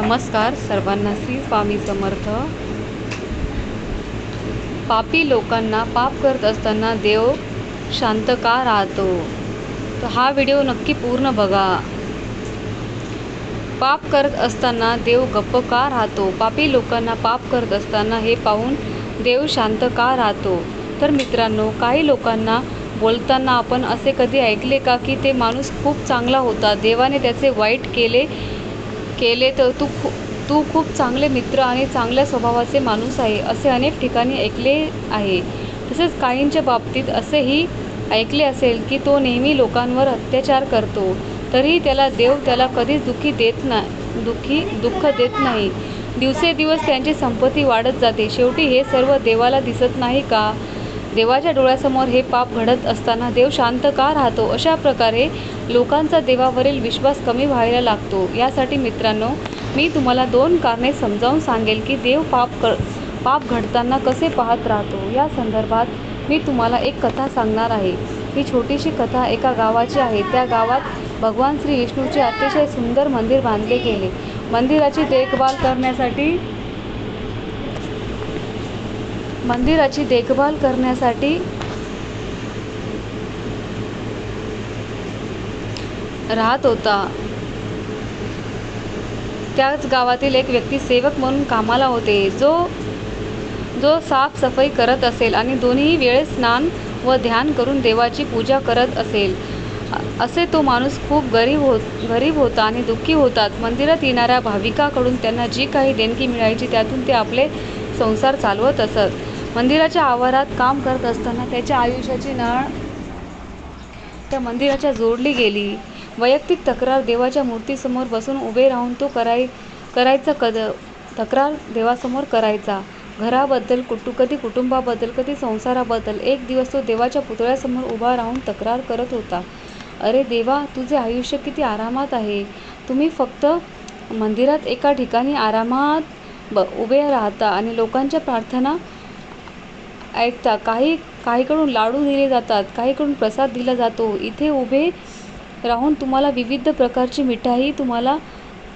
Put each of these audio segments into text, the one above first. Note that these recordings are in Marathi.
नमस्कार सर्वांना श्री स्वामी समर्थ. पापी लोकांना पाप करत असताना देव शांत का राहतो. तर हा व्हिडिओ नक्की पूर्ण बघा. पाप करत असताना देव गप्प का राहतो? पापी लोकांना पाप करत असताना हे पाहून देव शांत का राहतो? तर मित्रांनो काही लोकांना बोलताना आपण असे कधी ऐकले का की ते माणूस खूप चांगला होता? देवाने त्याचे वाईट केले केले तर तू खू तू खूप चांगले मित्र आणि चांगल्या स्वभावाचे माणूस आहे असे अनेक ठिकाणी ऐकले आहे. तसेच काहींच्या बाबतीत असेही ऐकले असेल की तो नेहमी लोकांवर अत्याचार करतो तरीही त्याला देव त्याला कधीच दुःखी देत नाही दुःखी दुःख देत नाही. दिवसेदिवस त्यांची संपत्ती वाढत जाते. शेवटी हे सर्व देवाला दिसत नाही का? देवाच्या डोळ्यासमोर हे पाप घडत असताना देव शांत का राहतो? अशा प्रकारे लोकांचा देवावरील विश्वास कमी व्हायला लागतो. यासाठी मित्रांनो मी तुम्हाला दोन कारणे समजावून सांगेल की देव पाप क पाप घडताना कसे पाहत राहतो. या संदर्भात मी तुम्हाला एक कथा सांगणार आहे. ही छोटीशी कथा एका गावाची आहे. त्या गावात भगवान श्री विष्णूचे अतिशय सुंदर मंदिर बांधले गेले. मंदिराची देखभाल करण्यासाठी मंदिराची देखभाल करण्यासाठी राहत होता. त्याच गावातील एक व्यक्ती सेवक म्हणून कामाला होते. जो जो साफसफाई करत असेल आणि दोन्ही वेळेस स्नान व ध्यान करून देवाची पूजा करत असेल असे तो माणूस खूप गरीब होत गरीब होता आणि दुःखी होतात मंदिरात येणाऱ्या भाविकाकडून त्यांना जी काही देणगी मिळायची त्यातून ते आपले संसार चालवत असत. मंदिराच्या आवारात काम करत असताना त्याच्या आयुष्याची नाळ त्या मंदिराच्या जोडली गेली. वैयक्तिक तक्रार देवाच्या मूर्तीसमोर बसून उभे राहून तो कराय करायचा कद तक्रार देवासमोर करायचा. घराबद्दल कुटु कधी कुटुंबाबद्दल कधी संसाराबद्दल एक दिवस तो देवाच्या पुतळ्यासमोर उभा राहून तक्रार करत होता. अरे देवा तुझे आयुष्य किती आरामात आहे. तुम्ही फक्त मंदिरात एका ठिकाणी आरामात ब उभे राहता आणि लोकांच्या प्रार्थना ऐकता काही काहीकडून लाडू दिले जातात काहीकडून प्रसाद दिला जातो. इथे उभे राहून तुम्हाला विविध प्रकारची मिठाई तुम्हाला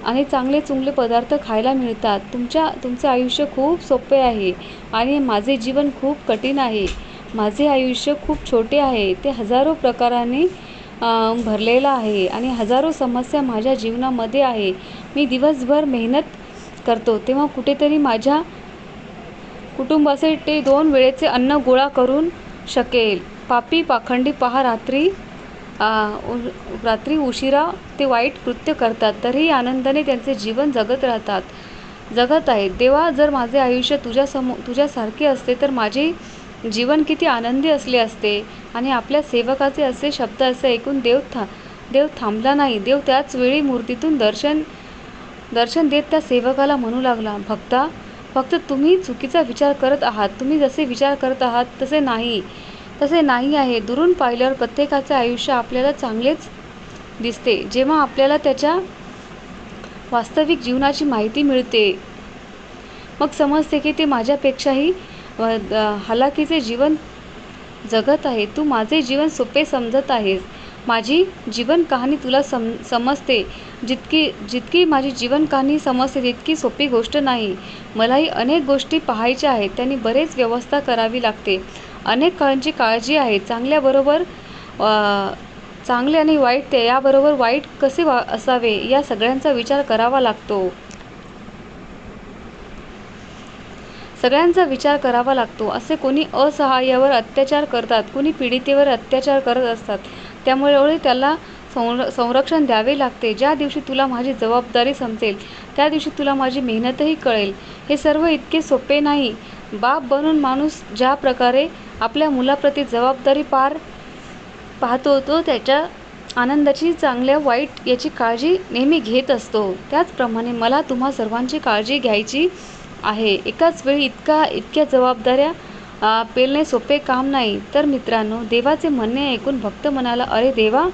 आणि चांगले चुंगले पदार्थ खायला मिळतात. तुमच्या तुमचे आयुष्य खूप सोपे आहे आणि माझे जीवन खूप कठीण आहे. माझे आयुष्य खूप छोटे आहे. ते हजारो प्रकाराने भरलेलं आहे आणि हजारो समस्या माझ्या जीवनामध्ये आहे. मी दिवसभर मेहनत करतो. तेव्हा कुठेतरी माझ्या कुटुंबासाठी दोन वेळेचे अन्न गोळा करून शकेल. पापी पाखंडी पहा रात्री रात्री उशिरा ते वाईट कृत्य करतात. तरीही आनंदाने त्यांचे जीवन जगत राहतात. जगत आहेत. देवा जर माझे आयुष्य तुझ्यासमो तुझ्यासारखे असते तर माझे जीवन किती आनंदी असले असते. आणि आपल्या सेवकाचे असे शब्द असे ऐकून देव था देव थांबला नाही. देव त्याच वेळी मूर्तीतून दर्शन दर्शन देत त्या सेवकाला म्हणू लागला भक्ता फक्त तुम्ही चुकीचा विचार करत आहात. तुम्ही जसे विचार करत आहात तसे नाही. तसे नाही आहे. दुरून पाहिल्यावर प्रत्येकाचे आयुष्य आपल्याला चांगलेच दिसते. जेव्हा आपल्याला त्याच्या वास्तविक जीवनाची माहिती मिळते मग समजते की ते माझ्यापेक्षाही हलाखीचे जीवन जगत आहे. तू माझे जीवन सोपे समजत आहेस. माझी जीवन कहाणी तुला सम समजते. जितकी जितकी माझी जीवनकहाणी समजते तितकी सोपी गोष्ट नाही. मलाही अनेक गोष्टी पाहायच्या आहेत त्यांनी बरेच व्यवस्था करावी लागते. अनेक काळांची काळजी आहे चांगल्याबरोबर चांगले आणि वाईट ते याबरोबर वाईट कसे वा असावे या सगळ्यांचा विचार करावा लागतो. सगळ्यांचा विचार करावा लागतो. असे कोणी असहाय्यावर अत्याचार करतात कोणी पीडितेवर अत्याचार करत असतात. त्यामुळे त्याला संर संरक्षण द्यावे लागते. ज्या दिवशी तुला माझी जबाबदारी समजेल त्या दिवशी तुला माझी मेहनतही कळेल. हे सर्व इतके सोपे नाही. बाप बनून माणूस ज्या प्रकारे आपल्या मुलाप्रती जबाबदारी पार पाहतो तो त्याच्या आनंदाची चांगल्या वाईट याची काळजी नेहमी घेत असतो. त्याचप्रमाणे मला तुम्हा सर्वांची काळजी घ्यायची आहे. एकाच वेळी इतका इतक्या जबाबदाऱ्या पेलणे सोपे काम नाही. तर मित्रांनो देवाचे म्हणणे ऐकून भक्त म्हणाला अरे देवा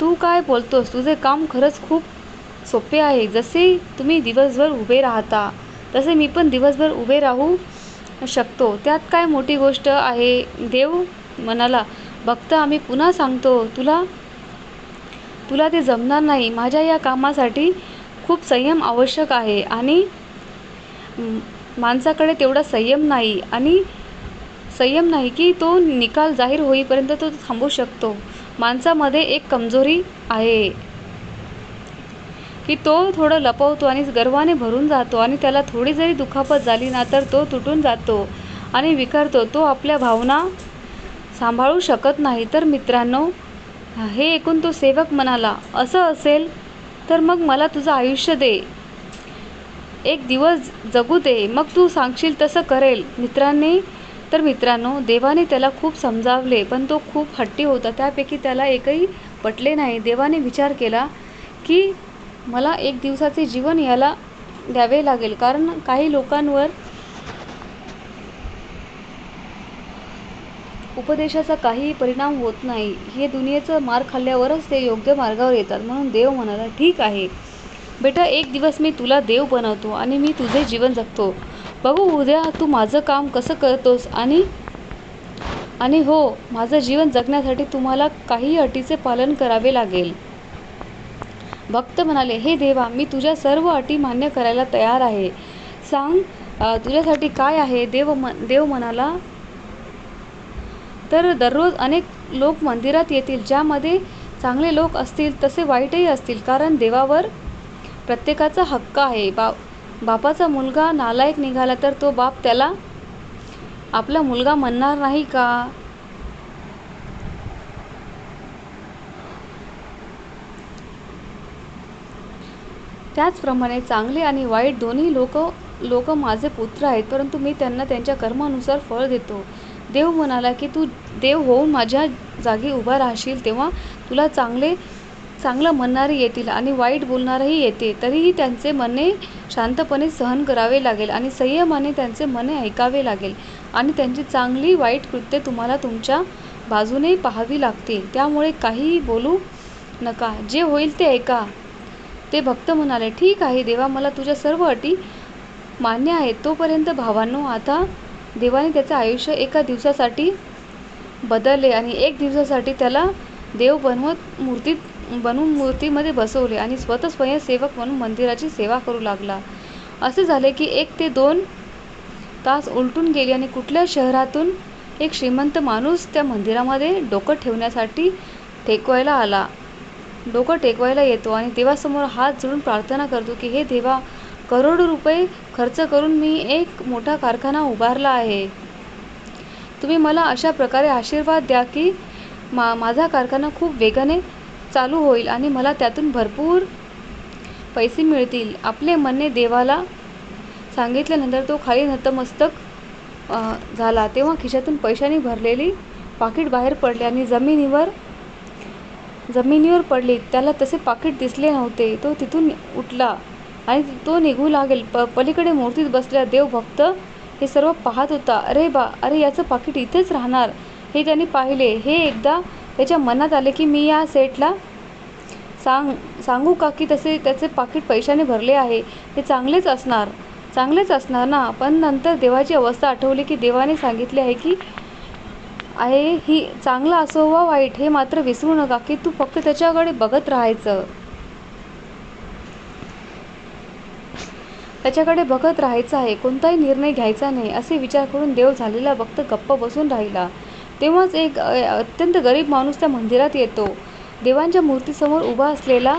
तू काय बोलतोस? तुझे काम खरंच खूप सोपे आहे. जसे तुम्ही दिवसभर उभे राहता तसे मी पण दिवसभर उभे राहू शकतो. त्यात काय मोठी गोष्ट आहे? देव म्हणाला भक्त आम्ही पुन्हा सांगतो तुला तुला ते जमणार नाही. माझ्या या कामासाठी खूप संयम आवश्यक आहे आणि माणसाकडे तेवढा संयम नाही आणि संयम नाही की तो निकाल जाहीर होईपर्यंत तो थांबू शकतो. माणसामध्ये एक कमजोरी आहे की तो थोडं लपवतो आणि गर्वाने भरून जातो आणि त्याला थोडी जरी दुखापत झाली ना तर तो तुटून जातो आणि विखरतो. तो आपल्या भावना सांभाळू शकत नाही. तर मित्रांनो हे ऐकून तो सेवक म्हणाला असं असेल तर मग मला तुझं आयुष्य दे. एक दिवस जगू दे. मग तू सांगशील तसं करेल. मित्रांनी तर मित्रांनो देवाने त्याला खूप समजावले पण तो खूप हट्टी होता. त्यापैकी त्याला एकही पटले नाही. देवाने विचार केला की मला एक दिवसाचे जीवन याला द्यावे लागेल कारण काही लोकांवर उपदेशाचा काही परिणाम होत नाही. हे दुनियेचं मार खाल्ल्यावरच ते योग्य मार्गावर येतात. म्हणून देव म्हणाला ठीक आहे. बेटा एक दिवस मी तुला देव बनवतो आणि मी तुझे जीवन जगतो. बघू उद्या तू माझं काम कसं करतोस आणि आणि हो माझं जीवन जगण्यासाठी तुम्हाला काही अटीचे पालन करावे लागेल. भक्त म्हणाले हे देवा मी तुझ्या सर्व अटी मान्य करायला तयार आहे. सांग तुझ्यासाठी काय आहे? देव म देव म्हणाला तर दररोज अनेक लोक मंदिरात येतील ज्यामध्ये चांगले लोक असतील तसे वाईटही असतील कारण देवावर प्रत्येकाचा हक्क आहे. बा बापाचा मुलगा नालायक निघाला तर तो बाप त्याला आपला मुलगा म्हणणार नाही का? त्याचप्रमाणे चांगले आणि वाईट दोन्ही लोक लोक माझे पुत्र आहेत परंतु मी त्यांना त्यांच्या कर्मानुसार फळ देतो. देव म्हणाला की तू देव होऊन माझ्या जागी उभा राहशील तेव्हा तुला चांगले चांगलं म्हणणारे येतील आणि वाईट बोलणारही येते तरीही त्यांचे म्हणणे शांतपणे सहन करावे लागेल आणि संयमाने त्यांचे म्हणणे ऐकावे लागेल आणि त्यांची चांगली वाईट कृत्ये तुम्हाला तुमच्या बाजूने पाहावी लागतील. त्यामुळे काहीही बोलू नका. जे होईल ते ऐका. ते भक्त म्हणाले ठीक आहे देवा मला तुझ्या सर्व अटी मान्य आहेत. तोपर्यंत भावांनो आता देवाने त्याचे आयुष्य एका दिवसासाठी बदलले आणि एक दिवसासाठी त्याला देव बनवत मूर्तीत बनवून मूर्तीमध्ये बसवले आणि स्वतः स्वयंसेवक म्हणून मंदिराची सेवा करू लागला. असे झाले की एक ते दोन तास उलटून गेले आणि कुठल्या शहरातून एक श्रीमंत माणूस त्या मंदिरामध्ये डोकं ठेवण्यासाठी टेकवायला आला. डोकं टेकवायला येतो आणि देवासमोर हात जोडून प्रार्थना करतो की हे देवा करोडो रुपये खर्च करून मी एक मोठा कारखाना उभारला आहे. तुम्ही मला अशा प्रकारे आशीर्वाद द्या की मा माझा कारखाना खूप वेगाने चालू होईल आणि मला त्यातून भरपूर पैसे मिळतील. आपले म्हणणे देवाला सांगितल्यानंतर तो खाली नतमस्तक झाला. तेव्हा खिशातून पैशाने भरलेली पाकिट बाहेर पडले आणि जमिनीवर जमिनीवर पडली. त्याला तसे पाकिट दिसले नव्हते. तो तिथून उठला आणि तो निघू लागेल. प पलीकडे मूर्तीत बसलेला देवभक्त हे सर्व पाहत होता. अरे बा अरे याचं पाकिट इथेच राहणार. हे त्याने पाहिले. हे एकदा त्याच्या मनात आले की मी या सेटला सांग सांगू का की तसे त्याचे पाकिट पैशाने भरले आहे. ते चांगलेच असणार चांगलेच असणार ना. पण नंतर देवाची अवस्था आठवली की देवाने सांगितले आहे की आहे ही चांगला असो वा वाईट हे मात्र विसरू नका की तू फक्त त्याच्याकडे बघत राहायचं. त्याच्याकडे बघत राहायचं आहे. कोणताही निर्णय घ्यायचा नाही. असे विचार करून देव झालेला भक्त गप्प बसून राहिला. तेव्हाच एक अत्यंत गरीब माणूस त्या मंदिरात येतो. देवांच्या मूर्तीसमोर उभा असलेला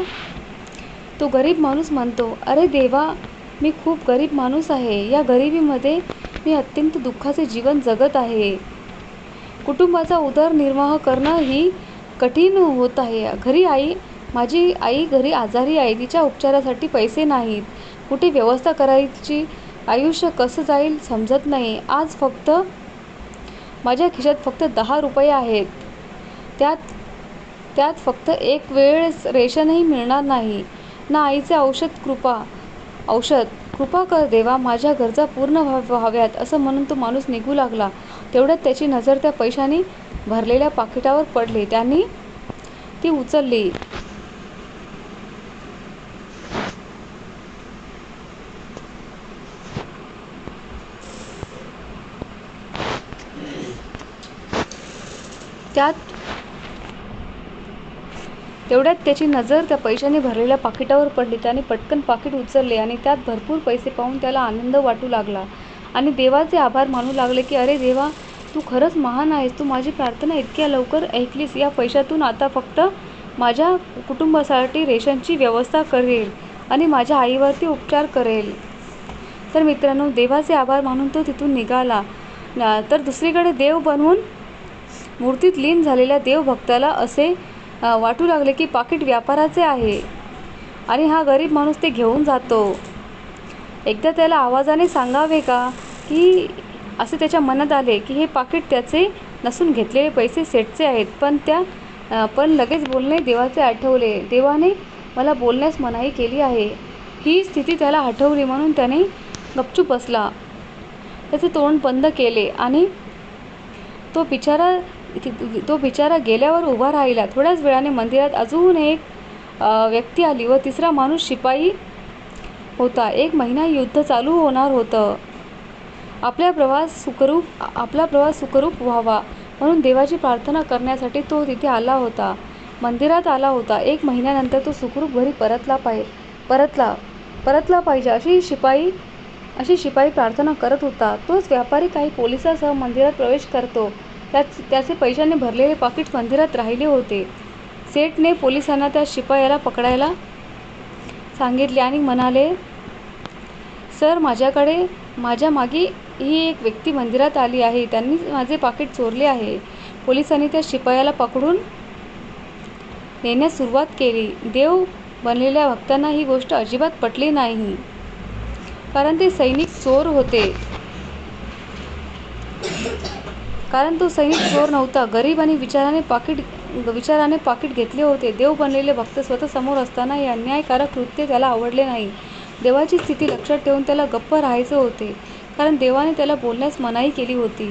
तो गरीब माणूस म्हणतो अरे देवा मी खूप गरीब माणूस आहे. या गरिबीमध्ये मी अत्यंत दुःखाचे जीवन जगत आहे. कुटुंबाचा उदरनिर्वाह करणं ही कठीण होत आहे. घरी आई माझी आई घरी आजारी आहे. तिच्या उपचारासाठी पैसे नाहीत. कुठे व्यवस्था करायची? आयुष्य कसं जाईल समजत नाही. आज फक्त माझ्या खिशात फक्त दहा रुपये आहेत. त्यात त्यात फक्त एक वेळेस रेशनही मिळणार नाही. ना आईचे औषध कृपा औषध कृपा कर देवा माझ्या गरजा पूर्ण व्हा व्हाव्यात असं म्हणून तो माणूस निघू लागला. तेवढ्यात त्याची नजर त्या पैशाने भरलेल्या पाकिटावर पडली. त्यांनी ती उचलली. त्यात तेवढ्यात त्याची नजर त्या पैशाने भरलेल्या पाकिटावर पडली. त्याने पटकन पाकीट उचलले आणि त्यात भरपूर पैसे पाहून त्याला आनंद वाटू लागला आणि देवाचे आभार मानू लागले की, अरे देवा, तू खरंच महान आहेस. तू माझी प्रार्थना इतक्या लवकर ऐकलीस. या पैशातून आता फक्त माझ्या कुटुंबासाठी रेशनची व्यवस्था करेल आणि माझ्या आईवरती उपचार करेल. तर मित्रांनो, देवाचे आभार मानून तो तिथून निघाला. तर दुसरीकडे देव बनवून मूर्तीत लीन झालेल्या देवभक्ताला असे वाटू लागले की पाकीट व्यापाराचे आहे आणि हा गरीब माणूस ते घेऊन जातो. एकदा त्याला आवाजाने सांगावे का, की असे त्याच्या मनात आले की हे पाकीट त्याचे नसून घेतलेले पैसे सेटचे आहेत. पण त्या पण लगेच बोलणे देवाचे आठवले. देवाने मला बोलण्यास मनाई केली आहे. ही स्थिती त्याला आठवली म्हणून त्याने गपचूप बसला. त्याचे तोंड बंद केले आणि तो बिचारा तो बिचारा गेल्यावर उभा राहिला. थोड्याच वेळाने मंदिरात अजून एक व्यक्ती आली व तिसरा माणूस शिपाई होता. एक महिना युद्ध चालू होणार होतं. आपला प्रवास सुखरूप आपला प्रवास सुखरूप व्हावा म्हणून देवाची प्रार्थना करण्यासाठी तो तिथे आला होता. मंदिरात आला होता. एक महिन्यानंतर तो सुखरूप घरी परतला परतला पाहिजे अशी शिपाई अशी शिपाई प्रार्थना करत होता. तोच व्यापारी काही पोलिसांसह मंदिरात प्रवेश करतो. त्याच त्याचे पैशाने भरलेले पाकीट मंदिरात राहिले होते. सेठने पोलिसांना त्या शिपायाला पकडायला सांगितले आणि म्हणाले, सर, माझ्याकडे माझ्या मागे ही एक व्यक्ती मंदिरात आली आहे. त्यांनी माझे पाकीट चोरले आहे. पोलिसांनी त्या शिपायाला पकडून नेण्यास सुरुवात केली. देव बनलेल्या भक्तांना ही गोष्ट अजिबात पटली नाही. कारण ते सैनिक चोर होते. कारण तो सैनिक चोर नव्हता. गरीब आणि विचाराने पाकीट घेतले होते. देव बनलेले भक्त स्वतः समोर असताना हे अन्यायकारक कृत्य त्याला आवडले नाही. देवाची स्थिती लक्षात ठेवून त्याला गप्प राहायचे होते. कारण देवाने त्याला बोलण्यास मनाई केली होती.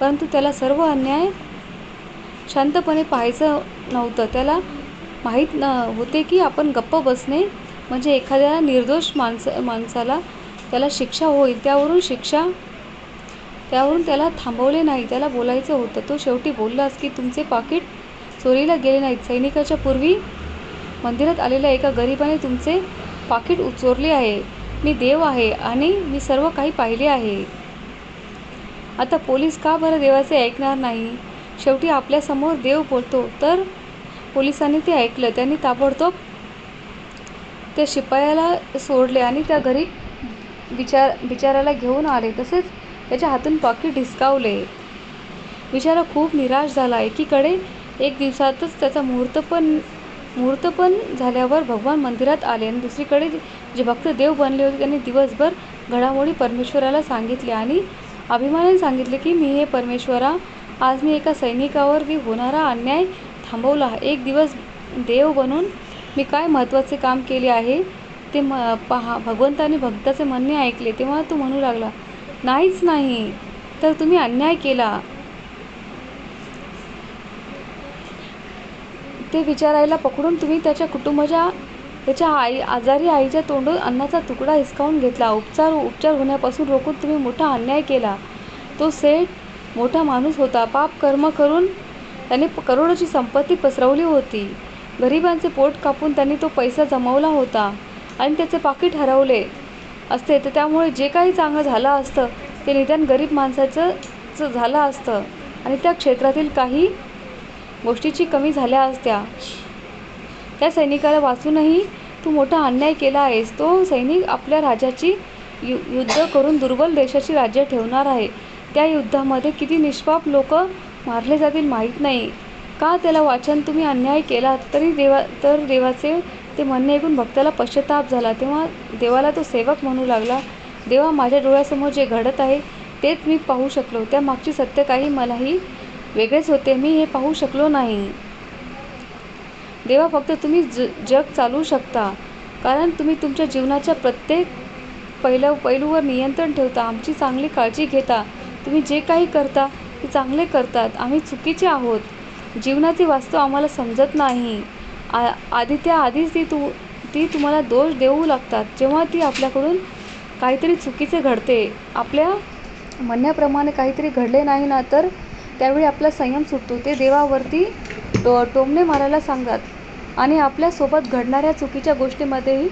परंतु त्याला सर्व अन्याय शांतपणे पाहायचं नव्हतं. त्याला माहीत न होते की आपण गप्प बसणे म्हणजे एखाद्या निर्दोष माणसाला त्याला शिक्षा होईल त्यावरून शिक्षा त्यावरून त्याला थांबवले नाही. त्याला बोलायचं होतं. तो शेवटी बोललाच की तुमचे पाकीट चोरीला गेले नाहीत. सैनिकांच्या पूर्वी मंदिरात आलेल्या एका गरीबाने तुमचे पाकीट चोरले आहे. मी देव आहे आणि मी सर्व काही पाहिले आहे. आता पोलीस का बरं देवाचे ऐकणार नाही? शेवटी आपल्यासमोर देव बोलतो. तर पोलिसांनी ते ऐकलं. त्यांनी ताबडतोब त्या शिपायाला सोडले आणि त्या घरी विचार विचाराला घेऊन आले तसेच त्याच्या हातून पाकीट हिसकावले. बिचारा खूप निराश झाला. एकीकडे एक दिवसातच त्याचा मुहूर्त पण मूर्तपण झाल्यावर भगवान मंदिरात आले आणि दुसरीकडे जे भक्त देव बनले होते त्यांनी दिवसभर घडामोडी परमेश्वराला सांगितले आणि अभिमानाने सांगितले की मी हे परमेश्वरा, आज मी एका सैनिकावर मी होणारा अन्याय थांबवला. एक दिवस देव बनून मी काय महत्त्वाचे काम केले आहे ते म पहा. भगवंताने भक्ताचे म्हणणे ऐकले. तेव्हा तो म्हणू लागला, नाहीच नाही, तर तुम्ही अन्याय केला. ते विचारायला पकडून तुम्ही त्याच्या कुटुंबाच्या त्याच्या आई आजारी आईच्या तोंडून अन्नाचा तुकडा हिसकावून घेतला. उपचार उपचार होण्यापासून रोखून तुम्ही मोठा अन्याय केला. तो सेठ मोठा माणूस होता. पाप कर्म करून त्याने करोडोची संपत्ती पसरवली होती. गरिबांचे पोट कापून त्यांनी तो पैसा जमवला होता आणि त्याचे पाकीट हरवले असते तर त्यामुळे जे काही चांगलं झालं असतं ते निदान गरीब माणसाचंच झालं असतं आणि त्या क्षेत्रातील काही गोष्टीची कमी झाल्या असत्या. त्या सैनिकाला वाचूनही तू मोठा अन्याय केला आहेस. तो सैनिक आपल्या राजाची यु युद्ध करून दुर्बल देशाची राज्य ठेवणार आहे. त्या युद्धामध्ये किती निष्पाप लोक मारले जातील माहीत नाही का? त्याला वाचन तुम्ही अन्याय केलात. तर देवाचे ते म्हणणे ऐकून भक्ताला पश्चाताप झाला. तेव्हा देवाला तो सेवक म्हणू लागला, देवा, माझ्या डोळ्यासमोर जे घडत आहे तेच मी पाहू शकलो. त्यामागचे सत्य काही मलाही वेगळेच होते. मी हे पाहू शकलो नाही. देवा, फक्त तुम्ही ज जग चालवू शकता. कारण तुम्ही तुमच्या जीवनाच्या प्रत्येक पैलूवर नियंत्रण ठेवता. आमची चांगली काळजी घेता. तुम्ही जे काही करता ते चांगले करतात. आम्ही चुकीचे आहोत. जीवनाचे वास्तव आम्हाला समजत नाही. आ आदित्या, आधीच ती तुम्हाला दोष देऊ लागतात जेव्हा ती आपल्याकडून काहीतरी चुकीचे घडते. आपल्या म्हणण्याप्रमाणे काहीतरी घडले नाही ना तर त्यावेळी आपला संयम सुटतो. ते देवावरती टो टोमणे मारायला सांगतात. आणि आपल्यासोबत घडणाऱ्या चुकीच्या गोष्टीमध्येही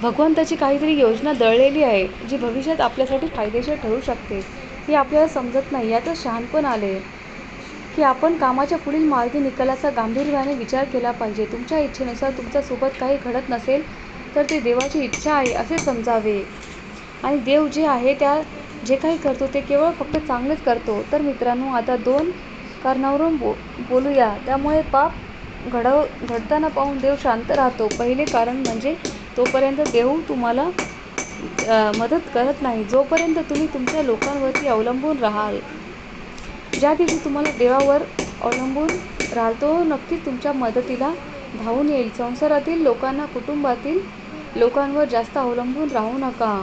भगवंताची काहीतरी योजना दळलेली आहे जी भविष्यात आपल्यासाठी फायदेशीर ठरू शकते हे आपल्याला समजत नाही. यातच शहाणपण आले. की आपण कामाच्या पुढील मार्गी निकालाचा गांभीर्याने विचार केला पाहिजे. तुमच्या इच्छेनुसार तुमच्यासोबत काही घडत नसेल तर ते देवाची इच्छा आहे असे समजावे. आणि देव जे आहे त्या जे काही करतो ते केवळ फक्त चांगलेच करतो. तर मित्रांनो आता दोन कारणावरून बो बोलूया. त्यामुळे पाप घडव घडताना पाहून देव शांत राहतो. पहिले कारण म्हणजे तोपर्यंत देव तुम्हाला मदत करत नाही. जोपर्यंत तुम्ही तुमच्या लोकांवरती अवलंबून राहाल ज्या दिवशी तुम्हाला देवावर अवलंबून राहाल तो नक्कीच तुमच्या मदतीला धावून येईल. संसारातील लोकांना कुटुंबातील लोकांवर जास्त अवलंबून राहू नका.